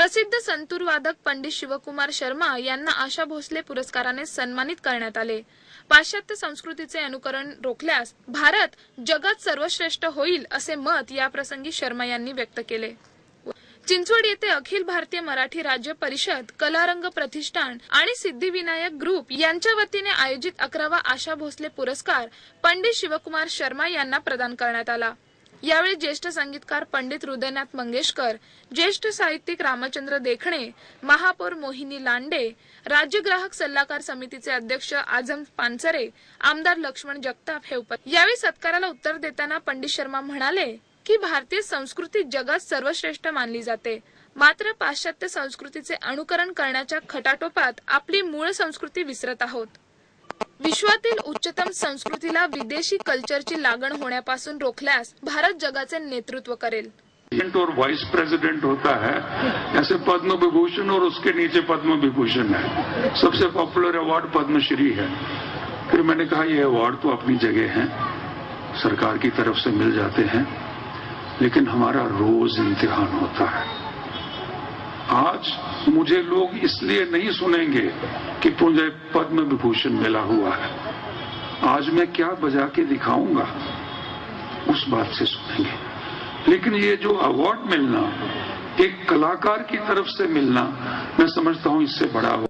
प्रसिद्ध संतूर वादक पंडित शिवकुमार शर्मा यांना आशा भोसले पुरस्काराने सन्मानित करण्यात आले. पाश्चात्य संस्कृतीचे अनुकरण रोखल्यास भारत जगात सर्वश्रेष्ठ होईल असे मत याप्रसंगी शर्मा यांनी व्यक्त केले. चिंचवड येथे अखिल भारतीय मराठी राज्य परिषद कलारंग प्रतिष्ठान आणि सिद्धिविनायक ग्रुप यांच्या वतीने आयोजित अकरावा आशा भोसले पुरस्कार पंडित शिवकुमार शर्मा यांना प्रदान करण्यात आला. यावेळी ज्येष्ठ संगीतकार पंडित हृदयनाथ मंगेशकर ज्येष्ठ साहित्यिक रामचंद्र देखणे महापौर मोहिनी लांडे राज्य ग्राहक सल्लागार समितीचे अध्यक्ष आझम पानसरे आमदार लक्ष्मण जगताप हे उपस्थित यावेळी सत्काराला उत्तर देताना पंडित शर्मा म्हणाले की भारतीय संस्कृती जगात सर्वश्रेष्ठ मानली जाते. मात्र पाश्चात्य संस्कृतीचे अनुकरण करण्याच्या खटाटोपात आपली मूळ संस्कृती विसरत आहोत. विश्वातील उच्चतम संस्कृतीला विदेशी कल्चरची लागण होण्यापासून रोखल्यास भारत जगाचे नेतृत्व करेल. और वाइस प्रेसिडेंट होता है, ऐसे पद्म विभूषण और उसके नीचे पद्म विभूषण है। सबसे पॉपुलर अवार्ड पद्मश्री है। फिर मैंने कहा, ये अवार्ड तो अपनी जगह है, सरकार की तरफ़ से मिल जाते हैं, लेकिन हमारा रोज इम्तिहान होता है। आज मुझे लोग इसलिए नहीं सुनेंगे कि मुझे पद्म विभूषण मिला हुआ है। आज मैं क्या बजा के दिखाऊँगा, उस बात से सुनेंगे। लेकिन ये जो अवार्ड मिलना, एक कलाकार की तरफ़ से मिलना, मैं समझता हूँ इससे बड़ा